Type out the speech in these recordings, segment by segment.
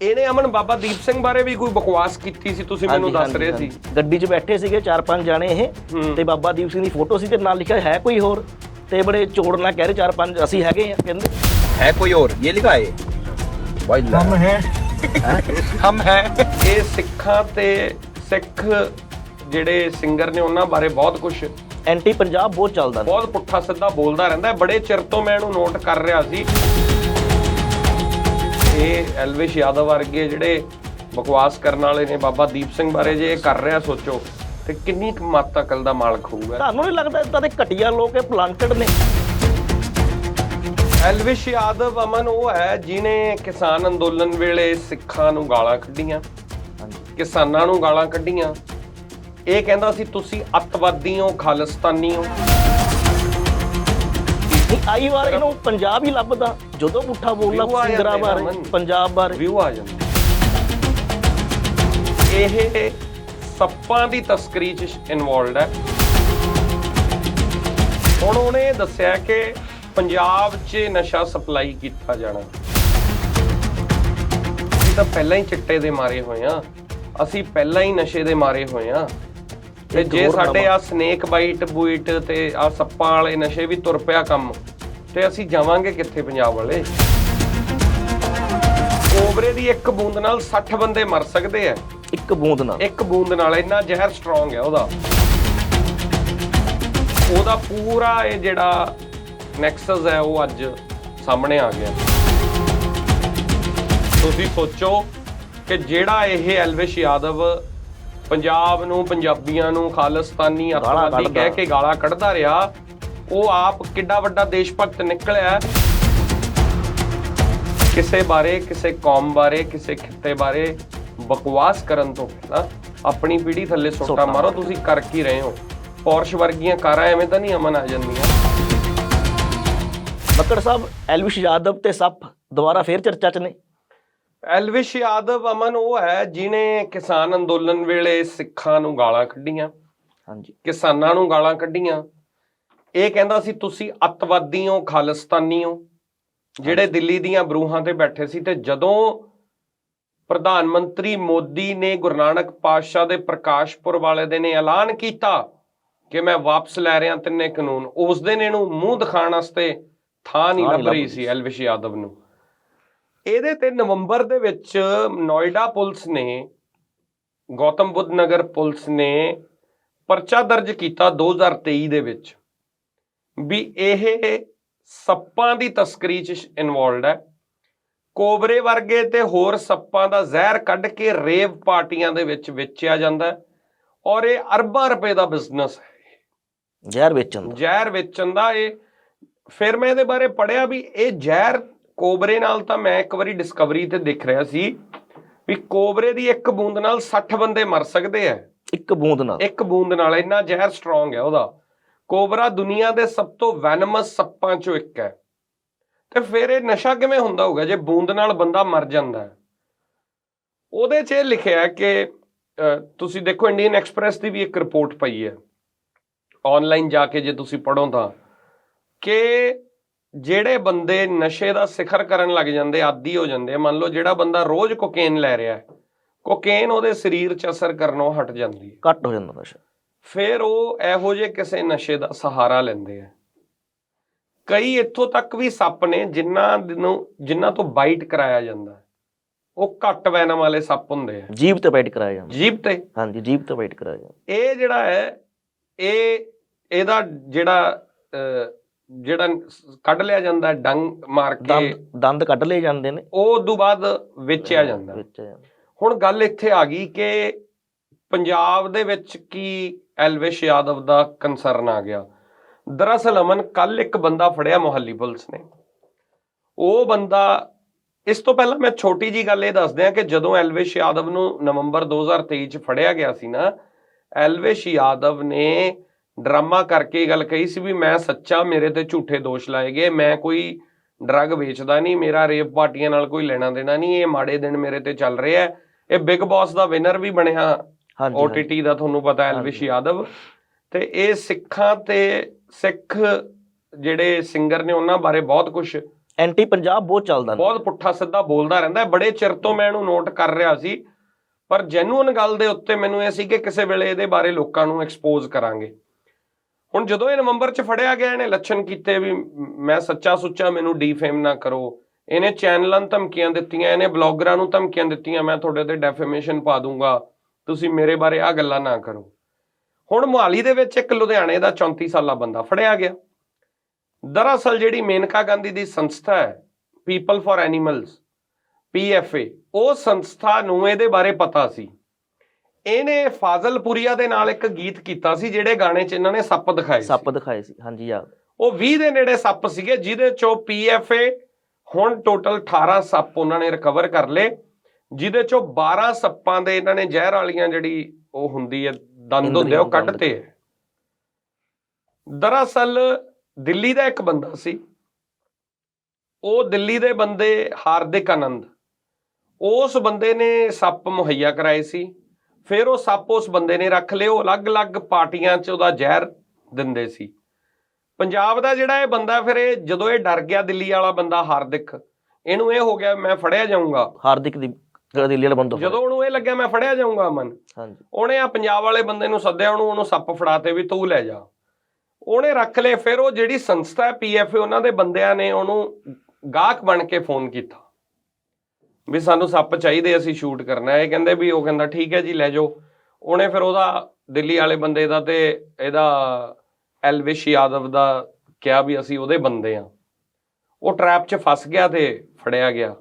ਇਹਨੇ ਅਮਨ ਬਾਬਾ ਦੀਪ ਸਿੰਘ ਬਾਰੇ ਵੀ ਕੋਈ ਬਕਵਾਸ ਕੀਤੀ ਸੀ ਤੁਸੀਂ ਮੈਨੂੰ ਦੱਸ ਰਹੇ ਸੀ? ਗੱਡੀ 'ਚ ਬੈਠੇ ਸੀਗੇ ਚਾਰ ਪੰਜ ਜਾਣੇ ਇਹ ਤੇ ਬਾਬਾ ਦੀਪ ਸਿੰਘ ਦੀ ਫੋਟੋ ਸੀ ਤੇ ਨਾਲ ਲਿਖਿਆ ਹੈ ਕੋਈ ਹੋਰ? ਤੇ ਬੜੇ ਚੋੜ ਨਾਲ ਕਹਿ ਰਹੇ ਚਾਰ ਪੰਜ ਅਸੀਂ ਹੈਗੇ ਆ ਕਹਿੰਦੇ। ਹੈ ਕੋਈ ਹੋਰ? ਇਹ ਲਿਖਾ ਹੈ ਭਾਈ ਹਮ ਹੈ। ਹਮ ਹੈ। ਇਹ ਸਿੱਖਾਂ ਤੇ ਸਿੱਖ ਜਿਹੜੇ ਸਿੰਗਰ ਨੇ ਉਹਨਾਂ ਬਾਰੇ ਬਹੁਤ ਕੁਝ ਐਂਟੀ ਪੰਜਾਬ ਬਹੁਤ ਚੱਲਦਾ। ਬਹੁਤ ਪੁੱਠਾ ਸਿੱਧਾ ਬੋਲਦਾ ਰਹਿੰਦਾ। ਬੜੇ ਚਿਰ ਤੋਂ ਮੈਂ ਇਹਨੂੰ ਨੋਟ ਕਰ ਰਿਹਾ ਸੀ। ਇਹ ਐਲਵਿਸ਼ ਯਾਦਵ ਵਰਗੇ ਜਿਹੜੇ ਬਕਵਾਸ ਕਰਨ ਵਾਲੇ ਨੇ ਬਾਬਾ ਦੀਪ ਸਿੰਘ ਬਾਰੇ ਜੇ ਇਹ ਕਰ ਰਿਹਾ ਸੋਚੋ ਤੇ ਕਿੰਨੀ ਕੁ ਮੱਤ ਅਕਲ ਦਾ ਮਾਲਕ ਹੋਊਗਾ? ਤੁਹਾਨੂੰ ਨਹੀਂ ਲੱਗਦਾ ਇਦਾਂ ਦੇ ਘਟੀਆ ਲੋਕ ਇਹ ਪਲਾਂਟਡ ਨੇ? ਐਲਵਿਸ਼ ਯਾਦਵ ਅਮਨ ਉਹ ਹੈ ਜਿਨੇ ਕਿਸਾਨ ਅੰਦੋਲਨ ਵੇਲੇ ਸਿੱਖਾਂ ਨੂੰ ਗਾਲਾਂ ਕੱਢੀਆਂ ਹਾਂਜੀ। ਕਿਸਾਨਾਂ ਨੂੰ ਗਾਲਾਂ ਕੱਢੀਆਂ। ਇਹ ਕਹਿੰਦਾ ਸੀ ਤੁਸੀਂ ਅੱਤਵਾਦੀ ਹੋ ਖਾਲਿਸਤਾਨੀ ਹੋ। ਨਹੀਂ ਆਈ ਵਾਰ ਇਹਨੂੰ ਪੰਜਾਬ ਹੀ ਲੱਭਦਾ। ਜਦੋਂ ਪੁੱਠਾ ਬੋਲਦਾ ਆ ਸਿੰਗਰਾਂ ਜਾਂਦੇ ਬਾਰੇ। ਪੰਜਾਬ ਬਾਰੇ। ਵਿਊ ਆ ਜਾਂਦੇ। ਇਹ ਸੱਪਾਂ ਦੀ ਤਸਕਰੀ ਚ ਇਨਵੋਲਡ ਹੈ। ਹੁਣ ਉਹਨੇ ਦੱਸਿਆ ਕਿ ਪੰਜਾਬ 'ਚ ਨਸ਼ਾ ਸਪਲਾਈ ਕੀਤਾ ਜਾਣਾ। ਅਸੀਂ ਤਾਂ ਪਹਿਲਾਂ ਹੀ ਚਿੱਟੇ ਦੇ ਮਾਰੇ ਹੋਏ ਆ ਅਸੀਂ ਪਹਿਲਾਂ ਹੀ ਨਸ਼ੇ ਦੇ ਮਾਰੇ ਹੋਏ ਆ ਤੇ ਜੇ ਸਾਡੇ ਆ ਸਨੇਕ ਬਾਈਟ ਬੂਈਟ ਤੇ ਆ ਸੱਪਾਂ ਵਾਲੇ ਨਸ਼ੇ ਵੀ ਤੁਰ ਪਿਆ ਕੰਮ ਤੇ ਅਸੀਂ ਜਾਵਾਂਗੇ ਕਿੱਥੇ ਪੰਜਾਬ ਵਾਲੇ? ਕੋਬਰੇ ਦੀ ਇੱਕ ਬੂੰਦ ਨਾਲ 60 ਬੰਦੇ ਮਰ ਸਕਦੇ ਆ। ਇੱਕ ਬੂੰਦ ਨਾਲ? ਇੱਕ ਬੂੰਦ ਨਾਲ ਇੰਨਾ ਜ਼ਹਿਰ ਸਟਰੋਂਗ ਹੈ ਉਹਦਾ। ਉਹਦਾ ਪੂਰਾ ਇਹ ਜਿਹੜਾ ਨੈਕਸਸ ਹੈ ਉਹ ਅੱਜ ਸਾਹਮਣੇ ਆ ਗਿਆ। ਤੁਸੀਂ ਸੋਚੋ ਕਿ ਜਿਹੜਾ ਇਹ ਐਲਵਿਸ਼ ਯਾਦਵ ਪੰਜਾਬ ਨੂੰ ਪੰਜਾਬੀਆਂ ਨੂੰ ਖਾਲਿਸਤਾਨੀ ਕੱਢਦਾ। ਕਹਿ ਕੇ ਗਾਲਾਂ ਕੱਢਦਾ ਰਿਹਾ। ਉਹ ਆਪ ਕਿੱਡਾ ਵੱਡਾ ਦੇਸ਼ ਭਗਤ ਨਿਕਲਿਆ। ਕਿਸੇ ਬਾਰੇ ਕਿਸੇ ਕੌਮ ਬਾਰੇ ਕਿਸੇ ਖਿੱਤੇ ਬਾਰੇ ਬਕਵਾਸ ਕਰਨ ਤੋਂ ਪਹਿਲਾਂ ਆਪਣੀ ਪੀੜ੍ਹੀ ਥੱਲੇ ਸੋਟਾ ਸੋਟਾ ਮਾਰੋ। ਤੁਸੀਂ ਕਰ ਕੀ ਰਹੇ ਹੋ? ਪੌਰਸ਼ ਵਰਗੀਆਂ ਕਾਰਾਂ ਐਵੇਂ ਤਾਂ ਨਹੀਂ ਅਮਨ ਆ ਜਾਂਦੀਆਂ? ਬੱਕੜ ਸਾਹਿਬ ਐਲਵਿਸ਼ ਯਾਦਵ ਤੇ ਸੱਪ ਦੁਬਾਰਾ ਫੇਰ ਚਰਚਾ 'ਚ ਨੇ। ਐਲਵਿਸ਼ ਯਾਦਵ ਅਮਨ ਉਹ ਹੈ ਜਿਨੇ ਕਿਸਾਨ ਅੰਦੋਲਨ ਵੇਲੇ ਸਿੱਖਾਂ ਨੂੰ ਗਾਲਾਂ ਕੱਢੀਆਂ ਹਾਂਜੀ। ਕਿਸਾਨਾਂ ਨੂੰ ਗਾਲਾਂ ਕੱਢੀਆਂ। ਇਹ ਕਹਿੰਦਾ ਸੀ ਤੁਸੀਂ ਅੱਤਵਾਦੀ ਹੋ ਖਾਲਿਸਤਾਨੀ ਹੋ ਜਿਹੜੇ ਦਿੱਲੀ ਦੀਆਂ ਬਰੂਹਾਂ ਤੇ ਬੈਠੇ ਸੀ ਤੇ ਜਦੋਂ ਪ੍ਰਧਾਨ ਮੰਤਰੀ ਮੋਦੀ ਨੇ ਗੁਰੂ ਨਾਨਕ ਪਾਤਸ਼ਾਹ ਦੇ ਪ੍ਰਕਾਸ਼ਪੁਰ ਵਾਲੇ ਦਿਨ ਇਹ ਐਲਾਨ ਕੀਤਾ ਕਿ ਮੈਂ ਵਾਪਸ ਲੈ ਰਿਹਾ ਤਿੰਨੇ ਕਾਨੂੰਨ ਉਸ ਦਿਨ ਇਹਨੂੰ ਮੂੰਹ ਦਿਖਾਉਣ ਵਾਸਤੇ ਥਾਂ ਨਹੀਂ ਲੱਭ ਰਹੀ ਸੀ। ਐਲਵਿਸ਼ ਯਾਦਵ ਨੂੰ। ਇਹਦੇ ਤੇ ਨਵੰਬਰ ਦੇ ਵਿੱਚ ਨੋਇਡਾ ਪੁਲਿਸ ਨੇ ਗੌਤਮ ਬੁੱਧ ਨਗਰ ਪੁਲਿਸ ਨੇ ਪਰਚਾ ਦਰਜ ਕੀਤਾ 2023 ਦੇ ਵਿੱਚ ਵੀ ਇਹ ਸੱਪਾਂ ਦੀ ਤਸਕਰੀ ਚ ਇਨਵੋਲਡ ਹੈ। ਕੋਬਰੇ ਵਰਗੇ ਤੇ ਹੋਰ ਸੱਪਾਂ ਦਾ ਜ਼ਹਿਰ ਕੱਢ ਕੇ ਰੇਵ ਪਾਰਟੀਆਂ ਦੇ ਵਿੱਚ ਵੇਚਿਆ ਜਾਂਦਾ ਔਰ ਇਹ ਅਰਬਾਂ ਰੁਪਏ ਦਾ ਬਿਜ਼ਨਸ ਹੈ ਜ਼ਹਿਰ ਵੇਚਣ ਦਾ। ਜ਼ਹਿਰ ਵੇਚਣ ਦਾ ਇਹ ਫਿਰ ਮੈਂ ਇਹਦੇ ਬਾਰੇ ਪੜਿਆ ਵੀ ਇਹ ਜ਼ਹਿਰ ਕੋਬਰੇ ਨਾਲ ਤਾਂ ਮੈਂ ਇੱਕ ਵਾਰੀ ਡਿਸਕਵਰੀ ਤੇ ਦੇਖ ਰਿਹਾ ਸੀ ਵੀ ਕੋਬਰੇ ਦੀ ਇੱਕ ਬੂੰਦ ਨਾਲ 60 ਬੰਦੇ ਮਰ ਸਕਦੇ ਆ। ਇੱਕ ਬੂੰਦ ਨਾਲ? ਇੱਕ ਬੂੰਦ ਨਾਲ ਇੰਨਾ ਜ਼ਹਿਰ ਸਟਰੋਂਗ ਹੈ ਉਹਦਾ। ਕੋਬਰਾ ਦੁਨੀਆ ਦੇ ਸਭ ਤੋਂ ਵੈਨਮਸ ਸੱਪਾਂ ਚੋਂ ਇੱਕ ਹੈ। ਤੇ ਫਿਰ ਇਹ ਨਸ਼ਾ ਕਿਵੇਂ ਹੁੰਦਾ ਹੋਊਗਾ ਜੇ ਬੂੰਦ ਨਾਲ ਬੰਦਾ ਮਰ ਜਾਂਦਾ ਹੈ? ਉਹਦੇ 'ਚ ਇਹ ਲਿਖਿਆ ਕਿ ਤੁਸੀਂ ਦੇਖੋ ਇੰਡੀਅਨ ਐਕਸਪ੍ਰੈਸ ਦੀ ਵੀ ਇੱਕ ਰਿਪੋਰਟ ਪਈ ਹੈ। ਆਨਲਾਈਨ ਜਾ ਕੇ ਜੇ ਤੁਸੀਂ ਪੜੋ ਤਾਂ ਕਿ ਜਿਹੜੇ ਬੰਦੇ ਨਸ਼ੇ ਦਾ ਸਿਖਰ ਕਰਨ ਲੱਗ ਜਾਂਦੇ ਆਦੀ ਹੋ ਜਾਂਦੇ ਆ, ਮੰਨ ਲਓ ਜਿਹੜਾ ਬੰਦਾ ਰੋਜ਼ ਕੋਕੇਨ ਲੈ ਰਿਹਾ ਹੈ ਕੋਕੇਨ ਉਹਦੇ ਸਰੀਰ 'ਚ ਅਸਰ ਕਰਨੋਂ ਹਟ ਜਾਂਦੀ ਹੈ। ਘੱਟ ਹੋ ਜਾਂਦਾ ਨਸ਼ਾ। ਫਿਰ ਉਹ ਇਹੋ ਜਿਹੇ ਕਿਸੇ ਨਸ਼ੇ ਦਾ ਸਹਾਰਾ ਲੈਂਦੇ ਆ। ਕਈ ਇੱਥੋਂ ਤੱਕ ਵੀ ਸੱਪ ਨੇ ਜਿਨ੍ਹਾਂ ਨੂੰ ਜਿਨ੍ਹਾਂ ਤੋਂ ਬਾਈਟ ਕਰਾਇਆ ਜਾਂਦਾ। ਉਹ ਘੱਟ ਵੈਨਮ ਵਾਲੇ ਸੱਪ ਹੁੰਦੇ ਆ। ਜੀਭ ਤੇ ਬੈਠ ਕਰਾਇਆ ਜਾਂਦਾ। ਜੀਭ ਤੇ? ਹਾਂਜੀ ਜੀਭ ਤੇ ਬੈਠ ਕਰਾਇਆ ਜਾਂਦਾ। ਇਹ ਜਿਹੜਾ ਹੈ ਇਹ ਇਹਦਾ ਜਿਹੜਾ ਜਿਹੜਾ ਕੱਢ ਲਿਆ ਜਾਂਦਾ ਡੰਗ ਮਾਰ ਕੇ ਦੰਦ ਕੱਢ ਲਏ ਜਾਂਦੇ ਨੇ। ਉਹ ਉਦੋਂ ਬਾਅਦ ਵੇਚਿਆ ਜਾਂਦਾ। ਹੈ। ਵੇਚਿਆ ਜਾਂਦਾ। ਹੁਣ ਗੱਲ ਇੱਥੇ ਆ ਗਈ ਕਿ ਪੰਜਾਬ ਦੇ ਵਿੱਚ ਕੀ ਐਲਵਿਸ਼ ਯਾਦਵ ਦਾ ਕੰਸਰਨ ਆ ਗਿਆ। ਦਰਅਸਲ ਅਮਨ ਕੱਲ ਇੱਕ ਬੰਦਾ ਫੜਿਆ ਮੁਹੱਲੀ ਪੁਲਿਸ ਨੇ। ਉਹ ਬੰਦਾ ਇਸ ਤੋਂ ਪਹਿਲਾਂ ਮੈਂ ਛੋਟੀ ਜੀ ਗੱਲ ਇਹ ਦੱਸ ਦਿਆਂ ਕਿ ਜਦੋਂ ਐਲਵਿਸ਼ ਯਾਦਵ ਨੂੰ ਨਵੰਬਰ 2023 ਚ ਫੜਿਆ ਗਿਆ ਸੀ ਨਾ ਐਲਵਿਸ਼ ਯਾਦਵ ਨੇ ਡਰਾਮਾ ਕਰਕੇ ਗੱਲ ਕਹੀ ਸੀ ਵੀ ਮੈਂ ਸੱਚਾ ਮੇਰੇ ਤੇ ਝੂਠੇ ਦੋਸ਼ ਲਾਏ ਗਏ ਮੈਂ ਕੋਈ ਡਰੱਗ ਵੇਚਦਾ ਨਹੀਂ ਮੇਰਾ ਰੇਪ ਪਾਰਟੀਆਂ ਨਾਲ ਕੋਈ ਲੈਣਾ ਦੇਣਾ ਨਹੀਂ ਇਹ ਮਾੜੇ ਦਿਨ ਮੇਰੇ ਤੇ ਚੱਲ ਰਿਹਾ ਹੈ। ਇਹ ਬਿਗ ਬਾਸ ਦਾ ਵਿਨਰ ਵੀ ਬਣਿਆ। OTT ਦਾ ਤੁਹਾਨੂੰ ਪਤਾ ਐਲਵਿਸ਼। ਯਾਦਵ। ਤੇ ਇਹ ਸਿੱਖਾਂ ਤੇ ਸਿੱਖ ਜਿਹੜੇ ਸਿੰਗਰ ਨੇ ਉਹਨਾਂ ਬਾਰੇ ਬਹੁਤ ਕੁਝ ਐਂਟੀ ਪੰਜਾਬ ਬਹੁਤ ਚੱਲਦਾ। ਬਹੁਤ ਪੁੱਠਾ ਸਿੱਧਾ ਬੋਲਦਾ ਰਹਿੰਦਾ ਬੜੇ ਚਿਰ ਤੋਂ ਮੈਂ ਇਹਨੂੰ ਨੋਟ ਕਰ ਰਿਹਾ ਸੀ। ਪਰ ਜੈਨੂਅਨ ਗੱਲ ਦੇ ਉੱਤੇ ਮੈਨੂੰ ਇਹ ਸੀ ਕਿ ਕਿਸੇ ਵੇਲੇ ਇਹਦੇ ਬਾਰੇ ਲੋਕਾਂ ਨੂੰ ਐਕਸਪੋਜ਼ ਕਰਾਂਗੇ। ਹੁਣ ਜਦੋਂ ਇਹ ਨਵੰਬਰ 'ਚ ਫੜਿਆ ਗਿਆ, ਇਹਨੇ ਲੱਛਣ ਕੀਤੇ ਵੀ ਮੈਂ ਸੱਚਾ ਸੁੱਚਾ ਮੈਨੂੰ ਡੀਫੇਮ ਨਾ ਕਰੋ। ਇਹਨੇ ਚੈਨਲਾਂ ਨੂੰ ਧਮਕੀਆਂ ਦਿੱਤੀਆਂ, ਇਹਨੇ ਬਲੌਗਰਾਂ ਨੂੰ ਧਮਕੀਆਂ ਦਿੱਤੀਆਂ, ਮੈਂ ਤੁਹਾਡੇ ਤੇ ਡੈਫੇਮੇਸ਼ਨ ਪਾ ਦੂੰਗਾ। ਤੁਸੀਂ ਮੇਰੇ ਬਾਰੇ ਆ ਗੱਲਾਂ ਨਾ ਕਰੋ। ਹੁਣ ਮੁਹਾਲੀ ਦੇ ਵਿੱਚ ਇੱਕ ਲੁਧਿਆਣੇ ਦਾ 34 ਸਾਲਾ ਬੰਦਾ ਫੜਿਆ ਗਿਆ। ਦਰਅਸਲ ਜਿਹੜੀ ਮੇਨਕਾ ਗਾਂਧੀ ਦੀ ਸੰਸਥਾ ਹੈ ਪੀਪਲ ਫॉर ਐਨੀਮਲਸ ਪੀਐਫਏ ਉਹ ਸੰਸਥਾ ਨੂੰ ਇਹਦੇ ਬਾਰੇ ਪਤਾ ਸੀ। ਇਹਨੇ ਫਾਜ਼ਲਪੁਰੀਆ ਦੇ ਨਾਲ ਇੱਕ ਗੀਤ ਕੀਤਾ ਸੀ ਜਿਹੜੇ ਗਾਣੇ 'ਚ ਇਹਨਾਂ ਨੇ ਸੱਪ ਦਿਖਾਏ ਸੀ। ਸੱਪ ਦਿਖਾਏ ਸੀ ਹਾਂਜੀ ਯਾਦ। ਉਹ 20 ਦੇ ਨੇੜੇ ਸੱਪ ਸੀਗੇ ਜਿਹਦੇ ਚੋਂ ਪੀਐਫਏ ਹੁਣ ਟੋਟਲ 18 ਸੱਪ ਉਹਨਾਂ ਨੇ ਰਿਕਵਰ ਕਰ ਲਏ ਜਿਹਦੇ ਚੋਂ 12 ਸੱਪਾਂ ਦੇ ਇਹਨਾਂ ਨੇ ਜ਼ਹਿਰ ਵਾਲੀਆਂ ਜਿਹੜੀ ਉਹ ਹੁੰਦੀ ਹੈ ਦੰਦ ਹੁੰਦੇ ਆ, ਉਹ ਇੰਦਰੀਆਂ ਕੱਢਤੇ ਹੈ ਦਰਅਸਲ ਦਿੱਲੀ ਦਾ ਇੱਕ ਬੰਦਾ ਸੀ ਉਹ ਦਿੱਲੀ ਦੇ ਬੰਦੇ ਹਾਰਦਿਕ ਆਨੰਦ ਉਸ ਬੰਦੇ ਨੇ ਸੱਪ ਮੁਹੱਈਆ ਕਰਾਏ ਸੀ ਫਿਰ ਉਹ ਸੱਪ ਉਸ ਬੰਦੇ ਨੇ ਰੱਖ ਉਹ ਅਲੱਗ-ਅਲੱਗ ਪਾਰਟੀਆਂ 'ਚ ਉਹਦਾ ਜ਼ਹਿਰ ਦਿੰਦੇ ਸੀ। ਪੰਜਾਬ ਦਾ ਜਿਹੜਾ ਇਹ ਬੰਦਾ ਫਿਰ ਇਹ ਜਦੋਂ ਇਹ ਡਰ ਗਿਆ ਦਿੱਲੀ ਵਾਲਾ ਬੰਦਾ ਹਾਰਦਿਕ ਇਹਨੂੰ ਇਹ ਹੋ ਗਿਆ ਮੈਂ ਫੜਿਆ ਜਾਊਂਗਾ। ਹਾਰਦਿਕ ਦੀ ਜਿਹੜਾ ਦਿੱਲੀ ਵਾਲਾ ਬੰਦਾ ਜਦੋਂ ਉਹਨੂੰ ਇਹ ਲੱਗਿਆ ਮੈਂ ਫੜਿਆ ਜਾਊਂਗਾ ਅਮਨ ਹਾਂਜੀ। ਉਹਨੇ ਆ ਪੰਜਾਬ ਵਾਲੇ ਬੰਦੇ ਨੂੰ ਸੱਦਿਆ ਉਹਨੂੰ ਉਹਨੂੰ ਸੱਪ ਫੜਾਤੇ ਵੀ ਤੂੰ ਲੈ ਜਾ। ਉਹਨੇ ਰੱਖ ਲਏ ਫਿਰ ਉਹ ਜਿਹੜੀ ਸੰਸਥਾ ਹੈ ਪੀਐਫਏ ਉਹਨਾਂ ਦੇ ਬੰਦਿਆਂ ਨੇ ਉਹਨੂੰ ਗਾਹਕ ਬਣ ਕੇ ਫੋਨ ਕੀਤਾ। ਵੀ ਸਾਨੂੰ ਸੱਪ ਚਾਹੀਦੇ ਅਸੀਂ ਸ਼ੂਟ ਕਰਨਾ। ਹੈ ਇਹ ਕਹਿੰਦੇ ਵੀ ਉਹ ਕਹਿੰਦਾ ਠੀਕ ਹੈ ਜੀ ਲੈ ਜਾਓ। ਉਹਨੇ ਫਿਰ ਉਹਦਾ ਦਿੱਲੀ ਵਾਲੇ ਬੰਦੇ ਦਾ ਤੇ ਇਹਦਾ ਐਲਵਿਸ਼ ਯਾਦਵ ਦਾ ਕਿਹਾ ਵੀ ਅਸੀਂ ਉਹਦੇ ਬੰਦੇ ਆ। ਉਹ ਟਰੈਪ 'ਚ ਫਸ ਗਿਆ ਤੇ ਫੜਿਆ ਗਿਆ।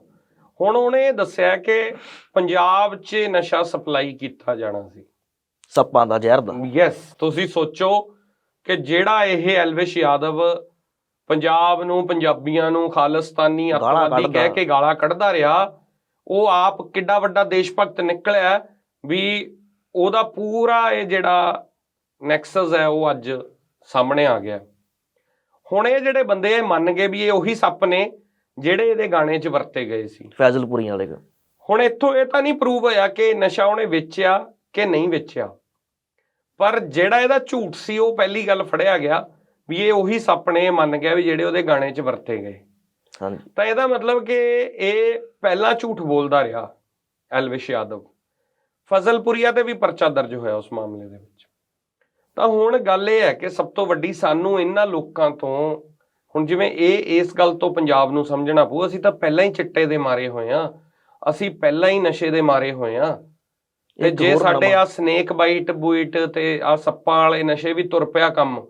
ਹੁਣ ਉਹਨੇ ਦੱਸਿਆ ਕਿ ਪੰਜਾਬ 'ਚ ਨਸ਼ਾ ਸਪਲਾਈ ਕੀਤਾ ਜਾਣਾ ਸੀ। ਸੱਪਾਂ ਦਾ ਜ਼ਹਿਰ ਦਾ। ਯੈਸ ਤੁਸੀਂ ਸੋਚੋ ਕਿ ਜਿਹੜਾ ਇਹ ਐਲਵਿਸ਼ ਯਾਦਵ ਪੰਜਾਬ ਨੂੰ ਪੰਜਾਬੀਆਂ ਨੂੰ ਖਾਲਿਸਤਾਨੀ ਅੱਤਵਾਦੀ। ਕਹਿ ਕੇ ਗਾਲਾਂ ਕੱਢਦਾ ਰਿਹਾ ਉਹ ਆਪ ਕਿੱਡਾ ਵੱਡਾ ਦੇਸ਼ ਭਗਤ ਨਿਕਲਿਆ ਵੀ ਉਹਦਾ ਪੂਰਾ ਇਹ ਜਿਹੜਾ ਨੈਕਸਸ ਹੈ ਉਹ ਅੱਜ ਸਾਹਮਣੇ ਆ ਗਿਆ ਹੁਣ ਇਹ ਜਿਹੜੇ ਬੰਦੇ ਇਹ ਮੰਨ ਗਏ ਵੀ ਇਹ ਉਹੀ ਸੱਪ ਨੇ ਜਿਹੜੇ ਇਹਦੇ ਗਾਣੇ 'ਚ ਵਰਤੇ ਗਏ ਸੀ। ਫੈਜ਼ਲਪੁਰੀਆਂ ਵਾਲੇ। ਹੁਣ ਇੱਥੋਂ ਇਹ ਤਾਂ ਨਹੀਂ ਪ੍ਰੂਵ ਹੋਇਆ ਕਿ ਨਸ਼ਾ ਉਹਨੇ ਵੇਚਿਆ ਕਿ ਨਹੀਂ ਵੇਚਿਆ। ਪਰ ਜਿਹੜਾ ਇਹਦਾ ਝੂਠ ਸੀ ਉਹ ਪਹਿਲੀ ਗੱਲ ਫੜਿਆ ਗਿਆ ਵੀ ਇਹ ਉਹੀ ਸੱਪ ਨੇ ਮੰਨ ਗਿਆ ਵੀ ਜਿਹੜੇ ਉਹਦੇ ਗਾਣੇ 'ਚ ਵਰਤੇ ਗਏ। ਹਾਂਜੀ। ਤਾਂ ਇਹਦਾ ਮਤਲਬ ਕਿ ਇਹ ਪਹਿਲਾਂ ਝੂਠ ਬੋਲਦਾ ਰਿਹਾ ਐਲਵਿਸ਼ ਯਾਦਵ। ਫਜ਼ਲਪੁਰੀਆ ਤੇ ਵੀ ਪਰਚਾ ਦਰਜ ਹੋਇਆ ਉਸ ਮਾਮਲੇ ਦੇ ਵਿੱਚ। ਤਾਂ ਹੁਣ ਗੱਲ ਇਹ ਹੈ ਕਿ ਸਭ ਤੋਂ ਵੱਡੀ ਸਾਨੂੰ ਇਹਨਾਂ ਲੋਕਾਂ ਤੋਂ ਹੁਣ ਜਿਵੇਂ ਇਹ ਇਸ ਗੱਲ ਤੋਂ ਪੰਜਾਬ ਨੂੰ ਸਮਝਣਾ ਪਊ ਅਸੀਂ ਤਾਂ ਪਹਿਲਾਂ ਹੀ ਚਿੱਟੇ ਦੇ ਮਾਰੇ ਹੋਏ ਆ ਅਸੀਂ ਪਹਿਲਾਂ ਹੀ ਨਸ਼ੇ ਦੇ ਮਾਰੇ ਹੋਏ ਆ ਤੇ ਜੇ ਸਾਡੇ ਆ ਸਨੇਕ ਬਾਈਟ ਬੂਈਟ ਤੇ ਆ ਸੱਪਾਂ ਵਾਲੇ ਨਸ਼ੇ ਵੀ ਤੁਰ ਪਿਆ ਕੰਮ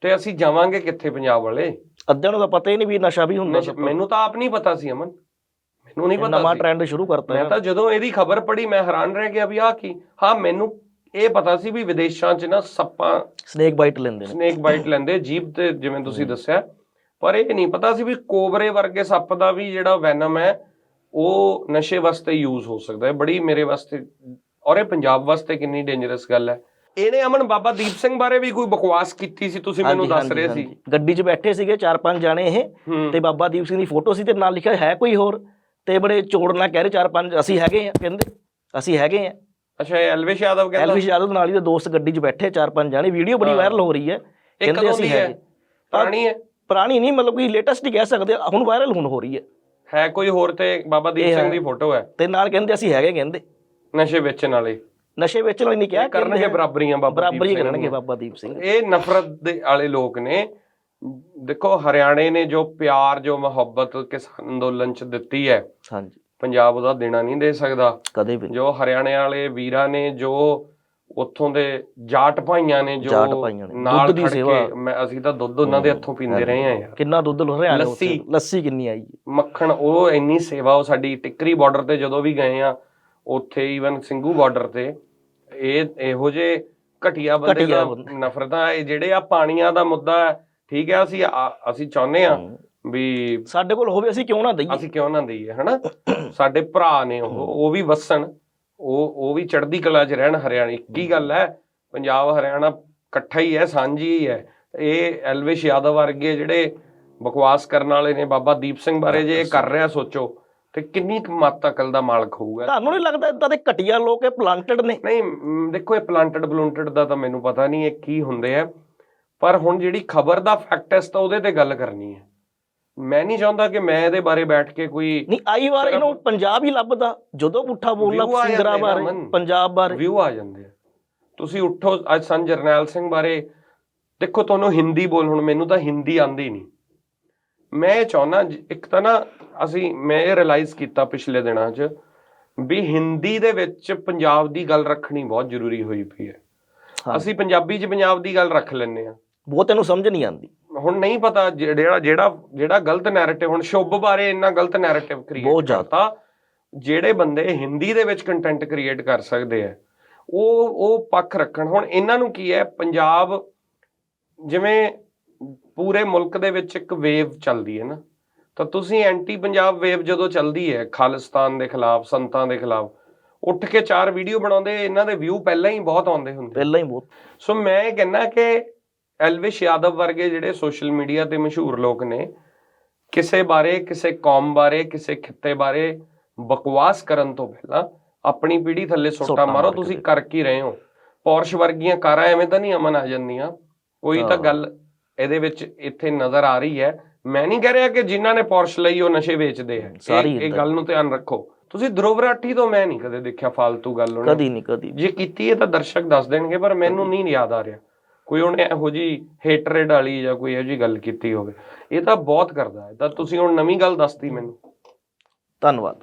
ਤੇ ਅਸੀਂ ਜਾਵਾਂਗੇ ਕਿੱਥੇ ਪੰਜਾਬ ਵਾਲੇ? ਅੱਧਿਆਂ ਨੂੰ ਤਾਂ ਪਤਾ ਹੀ ਨਹੀਂ ਵੀ ਨਸ਼ਾ ਵੀ ਹੁੰਦਾ ਮੈਨੂੰ ਤਾਂ ਆਪ ਨਹੀਂ ਪਤਾ ਸੀ ਅਮਨ। ਮੈਨੂੰ ਨਹੀਂ ਪਤਾ ਨਵਾਂ ਟ੍ਰੈਂਡ ਸ਼ੁਰੂ ਕਰਤਾ ਮੈਂ ਤਾਂ ਜਦੋਂ ਇਹਦੀ ਖਬਰ ਪੜੀ ਮੈਂ ਹੈਰਾਨ ਰਹਿ ਗਿਆ ਵੀ ਆਹ ਕੀ। ਹਾਂ ਮੈਨੂੰ ਇਹ ਪਤਾ ਸੀ ਵੀ ਵਿਦੇਸ਼ਾਂ 'ਚ ਨਾ ਸੱਪਾਂ ਸਨੇਕ ਬਾਈਟ ਲੈਂਦੇ ਨੇ। ਸਨੇਕ ਬਾਈਟ ਲੈਂਦੇ ਜੀਭ ਤੇ ਜਿਵੇਂ ਤੁਸੀਂ ਦੱਸਿਆ। ਪਰ ਇਹ ਨਹੀਂ ਪਤਾ ਸੀ ਵੀ ਕੋਬਰੇ ਵਰਗੇ ਸੱਪ ਦਾ ਵੀ ਜਿਹੜਾ ਵੈਨਮ ਹੈ ਉਹ ਨਸ਼ੇ ਵਾਸਤੇ ਯੂਜ਼ ਹੋ ਸਕਦਾ ਹੈ। ਬੜੀ ਮੇਰੇ ਵਾਸਤੇ ਔਰ ਇਹ ਪੰਜਾਬ ਵਾਸਤੇ ਕਿੰਨੀ ਡੇਂਜਰਸ ਗੱਲ ਹੈ। ਇਹਨੇ ਅਮਨ ਬਾਬਾ ਦੀਪ ਸਿੰਘ ਬਾਰੇ ਵੀ ਕੋਈ ਬਕਵਾਸ ਕੀਤੀ ਸੀ ਤੁਸੀਂ ਮੈਨੂੰ ਦੱਸ ਰਹੇ ਸੀ। ਗੱਡੀ 'ਚ ਬੈਠੇ ਸੀਗੇ ਚਾਰ ਪੰਜ ਜਾਣੇ ਇਹ ਤੇ ਬਾਬਾ ਦੀਪ ਸਿੰਘ ਦੀ ਫੋਟੋ ਸੀ ਤੇ ਨਾਲ ਲਿਖਿਆ ਹੈ ਕੋਈ ਹੋਰ ਤੇ ਬੜੇ ਚੋੜ ਨਾਲ ਕਹਿ ਰਹੇ ਚਾਰ ਪੰਜ ਅਸੀਂ ਹੈਗੇ ਆ ਕਹਿੰਦੇ ਅਸੀਂ ਹੈਗੇ ਆ। ਅੱਛਾ ਇਹ ਐਲਵਿਸ਼ ਯਾਦਵ ਕਹਿੰਦਾ? ਐਲਵਿਸ਼ ਯਾਦਵ ਨਾਲ ਹੀ ਦੇ ਦੋਸਤ ਗੱਡੀ 'ਚ ਬੈਠੇ ਚਾਰ ਪੰਜ ਜਾਣੇ ਵੀਡੀਓ ਬੜੀ। ਵਾਇਰਲ ਹੋ ਰਹੀ ਹੈ ਕਹਿੰਦੇ ਅਸੀਂ ਹੈਗੇ। ਪੁਰਾਣੀ ਹੈ। ਪੁਰਾਣੀ ਨਹੀਂ ਮਤਲਬ ਕਿ ਲੇਟੈਸਟ ਹੀ ਕਹਿ ਸਕਦੇ ਹੁਣ ਵਾਇਰਲ ਹੁਣ ਹੋ ਰਹੀ ਹੈ। ਹੈ ਕੋਈ ਹੋਰ ਤੇ ਬਾਬਾ ਦੀਪ ਸਿੰਘ। ਦੀ ਫੋਟੋ ਹੈ? ਤੇ ਨਾਲ ਕਹਿੰਦੇ ਅਸੀਂ ਹੈਗੇ ਕਹਿੰਦੇ। ਨਸ਼ੇ ਵੇਚਣ ਵਾਲੇ। ਨਸ਼ੇ ਵੇਚਣ ਵਾਲੀ ਨਹੀਂ ਕਿਹਾ ਕਰਨਗੇ ਬਰਾਬਰੀਆਂ ਬਾਬਾ ਬਰਾਬਰ ਕਰਨਗੇ। ਬਾਬਾ ਦੀਪ ਸਿੰਘ ਇਹ ਨਫ਼ਰਤ ਦੇ ਵਾਲੇ ਲੋਕ ਨੇ ਦੇਖੋ ਹਰਿਆਣੇ ਨੇ ਜੋ ਪਿਆਰ ਜੋ ਮੁਹੱਬਤ ਕਿਸਾਨ ਅੰਦੋਲਨ ਚ ਦਿੱਤੀ ਹੈ ਹਾਂਜੀ ਪੰਜਾਬ ਉਹਦਾ ਦੇਣਾ ਨਹੀਂ ਦੇ ਸਕਦਾ ਕਦੇ ਵੀ। ਜੋ ਹਰਿਆਣੇ ਵਾਲੇ ਵੀਰਾਂ ਨੇ ਜੋ ਉੱਥੋਂ ਦੇ ਜਾਟ ਭਾਈਆਂ ਨੇ ਜੋ ਜਾਟ ਭਾਈਆਂ ਨੇ। ਨਾਲ ਦੁੱਧ ਦੀ ਸੇਵਾ। ਮੈਂ ਅਸੀਂ ਤਾਂ ਦੁੱਧ ਉਹਨਾਂ ਦੇ ਹੱਥੋਂ ਪੀਂਦੇ ਰਹੇ ਆ ਯਾਰ ਕਿੰਨਾ ਦੁੱਧ ਹਰਿਆਣਾ ਉੱਥੇ ਲੱਸੀ। ਲੱਸੀ ਕਿੰਨੀ ਆਈ ਮੱਖਣ ਉਹ ਇੰਨੀ ਸੇਵਾ ਉਹ ਸਾਡੀ ਟਿੱਕਰੀ ਬਾਰਡਰ ਤੇ ਜਦੋਂ ਵੀ ਗਏ ਆ ਉੱਥੇ ਈਵਨ ਸਿੰਘੂ ਬਾਰਡਰ ਤੇ ਇਹ ਇਹੋ ਜੇ ਘਟੀਆ ਬੰਦੇ ਘਟੀਆ ਦਾ ਬੰਦੇ। ਨਫ਼ਰਤਾਂ ਇਹ ਜਿਹੜੇ ਆ ਪਾਣੀਆਂ ਦਾ ਮੁੱਦਾ ਹੈ ਠੀਕ ਹੈ ਅਸੀਂ ਆ- ਅਸੀਂ ਚਾਹੁੰਦੇ ਆ। ਵੀ ਸਾਡੇ ਕੋਲ ਹੋਵੇ ਅਸੀਂ ਕਿਉਂ ਨਾ ਦਈਏ? ਅਸੀਂ ਕਿਉਂ ਨਾ ਦਈਏ ਹਨਾ? ਸਾਡੇ ਭਰਾ ਨੇ ਉਹ ਉਹ ਵੀ ਵਸਣ ਉਹ ਉਹ ਵੀ ਚੜ੍ਹਦੀ ਕਲਾ 'ਚ ਰਹਿਣ ਹਰਿਆਣਾ ਇੱਕ ਹੀ ਗੱਲ ਹੈ ਪੰਜਾਬ ਹਰਿਆਣਾ ਇਕੱਠਾ ਹੀ ਹੈ ਸਾਂਝੀ ਹੀ ਹੈ। ਇਹ ਐਲਵਿਸ਼ ਯਾਦਵ ਵਰਗੇ ਜਿਹੜੇ ਬਕਵਾਸ ਕਰਨ ਵਾਲੇ ਨੇ ਬਾਬਾ ਦੀਪ ਸਿੰਘ ਬਾਰੇ ਜੇ ਇਹ ਕਰ ਰਿਹਾ ਸੋਚੋ। ਤੇ ਕਿੰਨੀ ਕੁ ਮੱਤ ਅਕਲ ਦਾ ਮਾਲਕ ਹੋਊਗਾ? ਤੁਹਾਨੂੰ ਨਹੀਂ ਲੱਗਦਾ ਇਦਾਂ ਦੇ ਘਟੀਆ ਲੋਕ ਇਹ ਪਲਾਂਟਡ ਨੇ? ਨਹੀਂ ਮ, ਦੇਖੋ ਇਹ ਪਲਾਂਟਡ ਬਲੂੰਟਡ ਦਾ ਤਾਂ ਮੈਨੂੰ ਪਤਾ ਨਹੀਂ ਇਹ ਕੀ ਹੁੰਦੇ ਆ। ਪਰ ਹੁਣ ਜਿਹੜੀ ਖਬਰ ਦਾ ਫੈਕਟ ਹੈ ਤਾਂ ਉਹਦੇ ਤੇ ਗੱਲ ਕਰਨੀ ਹੈ। ਮੈਂ ਨਹੀਂ ਚਾਹੁੰਦਾ ਕਿ ਮੈਂ ਇਹਦੇ ਬਾਰੇ ਬੈਠ ਕੇ ਕੋਈ ਨਹੀਂ ਆਈ ਵਾਰ ਇਹਨੂੰ ਪੰਜਾਬ ਹੀ ਲੱਭਦਾ। ਜਦੋਂ ਪੁੱਠਾ ਬੋਲਣਾ View ਆ ਸਿੰਗਰਾ ਜਾਂਦੇ ਨਾ ਬਾਰੇ ਮਨ। ਪੰਜਾਬ ਬਾਰੇ। ਵਿਊ ਆ ਜਾਂਦੇ ਆ। ਤੁਸੀਂ ਉੱਠੋ ਅੱਜ ਸੰ ਜਰਨੈਲ ਸਿੰਘ ਬਾਰੇ। ਦੇਖੋ ਤੁਹਾਨੂੰ ਹਿੰਦੀ ਬੋਲ ਹੁਣ ਮੈਨੂੰ ਤਾਂ ਹਿੰਦੀ ਆਂਦੀ ਨਹੀਂ। ਮੈਂ ਇਹ ਚਾਹੁੰਦਾ ਇੱਕ ਤਾਂ ਨਾ ਅਸੀਂ ਮੈਂ ਇਹ ਰਿਅਲਾਈਜ਼ ਕੀਤਾ ਪਿਛਲੇ ਦਿਨਾਂ 'ਚ ਵੀ ਹਿੰਦੀ ਦੇ ਵਿੱਚ ਪੰਜਾਬ ਦੀ ਗੱਲ ਰੱਖਣੀ ਬਹੁਤ ਜ਼ਰੂਰੀ ਹੋਈ ਪਈ ਹੈ। ਅਸੀਂ ਪੰਜਾਬੀ 'ਚ ਪੰਜਾਬ ਦੀ ਗੱਲ ਰੱਖ ਲੈਂਦੇ ਆ ਬਹੁਤ ਇਹਨੂੰ ਸਮਝ ਨਹੀਂ ਆਉਂਦੀ ਹੁਣ ਨਹੀਂ ਪਤਾ ਜਿਹੜਾ ਜਿਹੜਾ ਜਿਹੜਾ ਗਲਤ ਨੈਰੇਟਿਵ ਹੁਣ ਸ਼ੁਭ ਬਾਰੇ ਇੰਨਾ ਗਲਤ ਨੈਰੇਟਿਵ ਕ੍ਰੀਏਟ ਬਹੁਤ ਜ਼ਿਆਦਾ। ਕਰਤਾ ਜਿਹੜੇ ਬੰਦੇ ਹਿੰਦੀ ਦੇ ਵਿੱਚ ਕੰਟੈਂਟ ਕ੍ਰੀਏਟ ਕਰ ਸਕਦੇ ਆ ਉਹ ਉਹ ਪੱਖ ਰੱਖਣ ਹੁਣ ਇਹਨਾਂ ਨੂੰ ਕੀ ਹੈ ਪੰਜਾਬ ਜਿਵੇਂ ਪੂਰੇ ਮੁਲਕ ਦੇ ਵਿੱਚ ਇੱਕ ਵੇਵ ਚੱਲਦੀ ਹੈ ਨਾ ਤਾਂ ਤੁਸੀਂ ਐਂਟੀ ਪੰਜਾਬ ਵੇਵ ਜਦੋਂ ਚੱਲਦੀ ਹੈ ਖਾਲਿਸਤਾਨ ਦੇ ਖਿਲਾਫ ਸੰਤਾਂ ਦੇ ਖਿਲਾਫ ਉੱਠ ਕੇ ਚਾਰ ਵੀਡੀਓ ਬਣਾਉਂਦੇ ਇਹਨਾਂ ਦੇ ਵਿਊ ਪਹਿਲਾਂ ਹੀ ਬਹੁਤ ਆਉਂਦੇ ਹੁੰਦੇ ਪਹਿਲਾਂ ਹੀ ਬਹੁਤ ਸੋ ਮੈਂ ਇਹ ਕਹਿੰਦਾ ਕਿ ਐਲਵਿਸ਼ ਯਾਦਵ ਵਰਗੇ ਜਿਹੜੇ ਸੋਸ਼ਲ ਮੀਡੀਆ ਤੇ ਮਸ਼ਹੂਰ ਲੋਕ ਨੇ ਕਿਸੇ ਬਾਰੇ ਕਿਸੇ ਕੌਮ ਬਾਰੇ ਕਿਸੇ ਖਿੱਤੇ ਬਾਰੇ ਬਕਵਾਸ ਕਰਨ ਤੋਂ ਪਹਿਲਾਂ ਆਪਣੀ ਪੀੜ੍ਹੀ ਥੱਲੇ ਸੋਟਾ ਮਾਰ ਤੁਸੀਂ। ਕਰ ਕੀ ਰਹੇ ਹੋ ਪੌਰਸ਼ ਵਰਗੀਆਂ ਕਾਰਾਂ ਐਵੇਂ ਤਾਂ ਨਹੀਂ ਅਮਨ ਆ ਜਾਂਦੀਆਂ ਕੋਈ ਤਾਂ। ਗੱਲ ਇਹਦੇ ਵਿੱਚ ਇੱਥੇ ਨਜ਼ਰ ਆ ਰਹੀ ਹੈ। ਮੈਂ ਨਹੀਂ ਕਹਿ ਰਿਹਾ ਕਿ ਜਿਨ੍ਹਾਂ ਨੇ ਪੌਰਸ਼ ਲਈ ਉਹ ਨਸ਼ੇ ਵੇਚਦੇ ਆ। ਸਾਰੀ ਇਹ-। ਗੱਲ ਨੂੰ ਧਿਆਨ ਰੱਖੋ। ਤੁਸੀਂ ਧਰੁਵ ਰਾਠੀ ਤੋਂ ਮੈਂ ਨਹੀਂ ਕਦੇ ਦੇਖਿਆ ਫालतू ਗੱਲ ਉਹਨੇ ਕਦੀ ਨਹੀਂ ਕਦੀ ਜੇ ਕੀਤੀ ਹੈ ਤਾਂ ਦਰਸ਼ਕ ਦੱਸ ਦੇਣਗੇ ਪਰ ਮੈਨੂੰ ਨਹੀਂ ਯਾਦ ਆ ਰਿਹਾ। ਕੋਈ ਉਹਨੇ ਇਹੋ ਜੀ ਹੇਟਰੇਡ ਵਾਲੀ ਜਾਂ ਕੋਈ ਇਹੋ ਜੀ ਗੱਲ ਕੀਤੀ ਹੋਵੇ। ਇਹ ਤਾਂ ਬਹੁਤ ਕਰਦਾ ਹੈ। ਤਾਂ ਤੁਸੀਂ ਹੁਣ ਨਵੀਂ ਗੱਲ ਦੱਸਤੀ ਮੈਨੂੰ। ਧੰਨਵਾਦ।